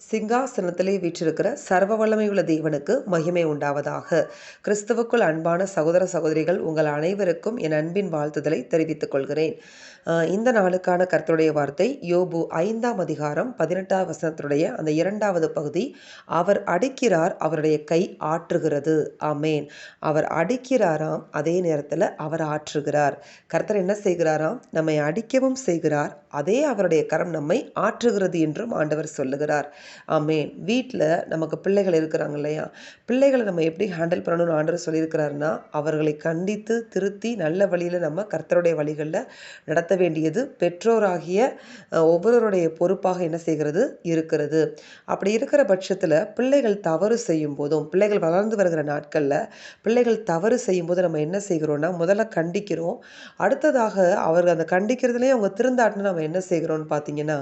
சிங்காசனத்திலே வீற்றிருக்கிற சர்வ வல்லமையுள்ள தேவனுக்கு மகிமை உண்டாவதாக. கிறிஸ்துவுக்குள் அன்பான சகோதர சகோதரிகள் உங்கள் அனைவருக்கும் என் அன்பின் வாழ்த்துதலை தெரிவித்துக் கொள்கிறேன். இந்த நாளுக்கான கருத்துடைய வார்த்தை யோபு ஐந்தாம் அதிகாரம் பதினெட்டாம் வசனத்துடைய அந்த இரண்டாவது பகுதி அவர் அடிக்கிறார் அவருடைய கை ஆற்றுகிறது. ஆமேன். அவர் அடிக்கிறாராம் அதே நேரத்தில் அவர் ஆற்றுகிறார். கர்த்தர் என்ன செய்கிறாராம்? நம்மை அடிக்கவும் செய்கிறார் அதே அவருடைய கரம் நம்மை ஆற்றுகிறது என்றும் ஆண்டவர் சொல்லுகிறார். ஆமேன். வீட்டில் நமக்கு பிள்ளைகள் இருக்கிறாங்க இல்லையா? பிள்ளைகளை நம்ம எப்படி ஹேண்டில் பண்ணணும்னு ஆண்டவர் சொல்லியிருக்கிறாருன்னா அவர்களை கண்டித்து திருத்தி நல்ல வழியில் நம்ம கர்த்தருடைய வழிகளில் நடத்த வேண்டியது பெற்றோராகிய ஒவ்வொருவருடைய பொறுப்பாக என்ன செய்கிறது? இருக்கிறது. அப்படி இருக்கிற பட்சத்தில் பிள்ளைகள் தவறு செய்யும் போதும் பிள்ளைகள் வளர்ந்து வருகிற நாட்களில் பிள்ளைகள் தவறு செய்யும் போது நம்ம என்ன செய்கிறோம்னா முதல்ல கண்டிக்கிறோம். அடுத்ததாக அவர்கள் அந்த கண்டிக்கிறதுலேயே அவங்க திருந்தாட்டினு நம்ம என்ன செய்கிறோம்னு பார்த்தீங்கன்னா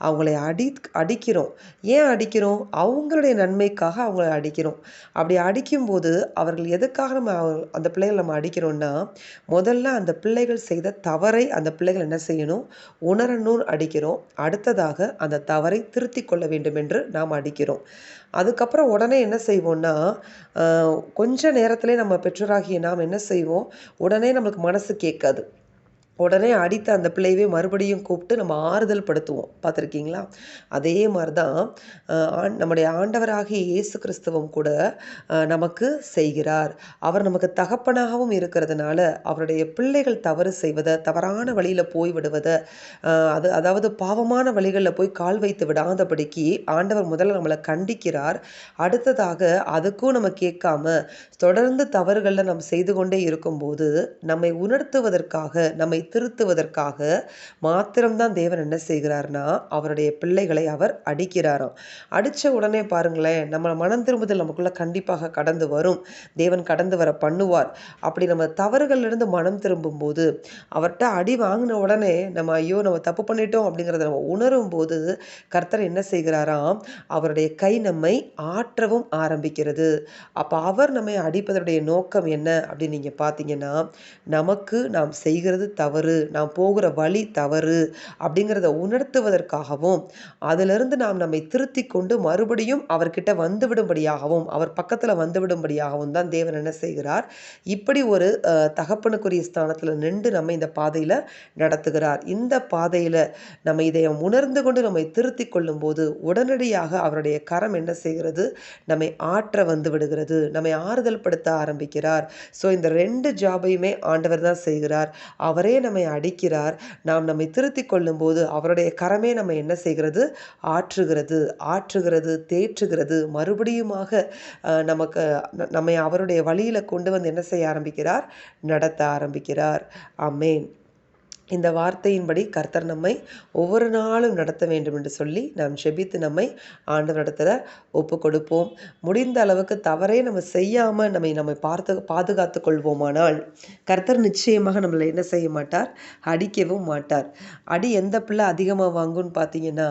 அவங்களை அடி அடிக்கிறோம். ஏன் அடிக்கிறோம்? அவங்களுடைய நன்மைக்காக அவங்கள அடிக்கிறோம். அப்படி அடிக்கும்போது அவர்கள் எதுக்காக நம்ம அந்த பிள்ளைகள் நம்ம அடிக்கிறோம்னா முதல்ல அந்த பிள்ளைகள் செய்த தவறை அந்த பிள்ளைகள் என்ன செய்யணும்? உணரணும்னு அடிக்கிறோம். அடுத்ததாக அந்த தவறை திருத்தி கொள்ள வேண்டும் என்று நாம் அடிக்கிறோம். அதுக்கப்புறம் உடனே என்ன செய்வோம்னா கொஞ்ச நேரத்திலே நம்ம பெற்றோராகிய நாம் என்ன செய்வோம்? உடனே நம்மளுக்கு மனசு கேட்காது. உடனே அடித்த அந்த பிள்ளையவே மறுபடியும் கூப்பிட்டு நம்ம ஆறுதல் படுத்துவோம். பார்த்துருக்கீங்களா? அதே மாதிரி தான் நம்முடைய ஆண்டவராகிய இயேசு கிறிஸ்தவம் கூட நமக்கு செய்கிறார். அவர் நமக்கு தகப்பனாகவும் இருக்கிறதுனால அவருடைய பிள்ளைகள் தவறு செய்வதை தவறான வழியில் போய் விடுவதை அது அதாவது பாவமான வழிகளில் போய் கால் வைத்து விடாதபடிக்கு ஆண்டவர் முதல்ல நம்மளை கண்டிக்கிறார். அடுத்ததாக அதுக்கும் நம்ம கேட்காம தொடர்ந்து தவறுகளில் நம்ம செய்து கொண்டே இருக்கும்போது நம்மை உணர்த்துவதற்காக நம்மை திருத்துவதற்காக மாத்திரம்தான் தேவன் என்ன செய்கிறார்னா அவருடைய பிள்ளைகளை அவர் அடிக்கிறாராம். அடித்த உடனே பாருங்களேன் நம்ம மனம் திரும்புதல் நமக்குள்ளே கண்டிப்பாக கடந்து வரும். தேவன் கடந்து வர பண்ணுவார். அப்படி நம்ம தவறுகள்லேருந்து மனம் திரும்பும்போது அவர்கிட்ட அடி வாங்கின உடனே நம்ம ஐயோ நம்ம தப்பு பண்ணிட்டோம் அப்படிங்கிறத நம்ம உணரும் போது கர்த்தர் என்ன செய்கிறாராம்? அவருடைய கை நம்மை ஆற்றவும் ஆரம்பிக்கிறது. அப்போ அவர் நம்மை அடிப்பதனுடைய நோக்கம் என்ன அப்படின்னு நீங்கள் பார்த்தீங்கன்னா நமக்கு நாம் செய்கிறது தவறு. தவறு நாம் போகிற வழி தவறு அப்படிங்கிறத உணர்த்துவதற்காகவும் அதிலிருந்து நாம் நம்மை திருத்தி கொண்டு மறுபடியும் அவர்கிட்ட வந்துவிடும்படியாகவும் அவர் பக்கத்தில் வந்துவிடும்படியாகவும் தான் தேவன் என்ன செய்கிறார்? இப்படி ஒரு தகப்பனுக்குரிய ஸ்தானத்தில் நின்று நம்ம இந்த பாதையில் நடத்துகிறார். இந்த பாதையில் நம்ம இதை உணர்ந்து கொண்டு நம்மை திருத்தி கொள்ளும் போது உடனடியாக அவருடைய கரம் என்ன செய்கிறது? நம்மை ஆற்ற வந்து விடுகிறது. நம்மை ஆறுதல் படுத்த ஆரம்பிக்கிறார். ஸோ இந்த ரெண்டு ஜாபையுமே ஆண்டவர் தான் செய்கிறார். அவரே நம்மை அடிக்கிறார். நாம் நம்மை திருத்தி கொள்ளும்போது அவருடைய கரமே நம்ம என்ன செய்கிறது? ஆற்றுகிறது. ஆற்றுகிறது தேற்றுகிறது. மறுபடியுமாக நமக்கு நம்மை அவருடைய வழியில் கொண்டு வந்து என்ன செய்ய ஆரம்பிக்கிறார்? நடத்த ஆரம்பிக்கிறார். அமேன். இந்த வார்த்தையின்படி கர்த்தர் நம்மை ஒவ்வொரு நாளும் நடத்த வேண்டும் என்று சொல்லி நாம் செபித்து நம்மை ஆண்டவரிடத்தில் ஒப்பு கொடுப்போம். முடிந்த அளவுக்கு தவறே நம்ம செய்யாமல் நம்மை நம்மை பார்த்து பாதுகாத்து கொள்வோமானால் கர்த்தர் நிச்சயமாக நம்மளை என்ன செய்ய மாட்டார்? அடிக்கவும் மாட்டார். அடி எந்த பிள்ளை அதிகமாக வாங்கும்னு பார்த்தீங்கன்னா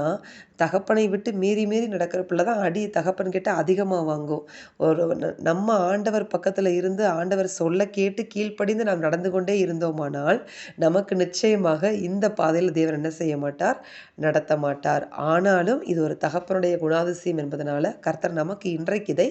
தகப்பனை விட்டு மீறி மீறி நடக்கிற பிள்ளை தான் அடி தகப்பன் கிட்ட அதிகமாக வாங்கும். ஒரு நம்ம ஆண்டவர் பக்கத்தில் இருந்து ஆண்டவர் சொல்ல கேட்டு கீழ்ப்படிந்து நாம் நடந்து கொண்டே இருந்தோமானால் நமக்கு நிச்சயம் நிச்சயமாக இந்த பாதையில் தேவன் என்ன செய்ய மாட்டார்? நடத்த மாட்டார். ஆனாலும் இது ஒரு தகப்பனுடைய குணாதிசயம் என்பதனால கர்த்தர் நமக்கு இன்றைக்கு இதை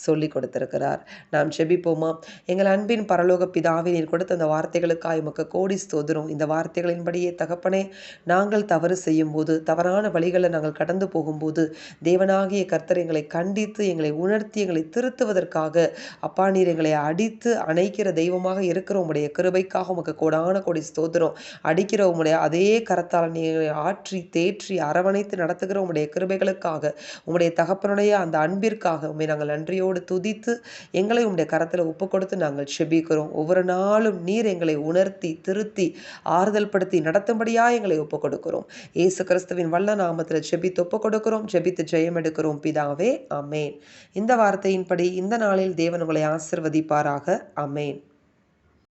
சொல்லி கொடுத்திருக்கிறார். நாம் செபிப்போமா எங்கள் அன்பின் பரலோக பிதாவின் நீர் கொடுத்த அந்த வார்த்தைகளுக்காக உமக்கு கோடி ஸ்தோதரும் இந்த வார்த்தைகளின்படியே தகப்பனே நாங்கள் தவறு செய்யும் போது தவறான வழிகளை நாங்கள் கடந்து போகும்போது தேவனாகிய கர்த்தர் எங்களை கண்டித்து எங்களை உணர்த்தி எங்களை திருத்துவதற்காக அப்பா நீர் எங்களை அடித்து அணைக்கிற தெய்வமாக இருக்கிற உங்களுடைய கிருபைக்காக உமக்கு கோடான கோடி ஸ்தோதரும் அடிக்கிற அதே கரத்தால் நீ ஆற்றி தேற்றி அரவணைத்து நடத்துகிற உங்களுடைய கிருபைகளுக்காக உங்களுடைய தகப்பனுடைய அந்த அன்பிற்காக உண்மை நாங்கள் நன்றியோடு துதித்து எங்களை உங்களுடைய கரத்தில் ஒப்பு கொடுத்து நாங்கள் செபிக்கிறோம். ஒவ்வொரு நாளும் நீர் எங்களை உணர்த்தி திருத்தி ஆறுதல் படுத்தி நடத்தும்படியாக எங்களை ஒப்பு கொடுக்கிறோம் ஏசு கிறிஸ்துவின் வல்ல நாமத்தில் செபித்து ஒப்பு கொடுக்கிறோம் செபித்து ஜெயம் எடுக்கிறோம். பிதாவே அமேன் இந்த வார்த்தையின்படி இந்த நாளில் தேவன் உங்களை ஆசிர்வதிப்பாராக. அமேன்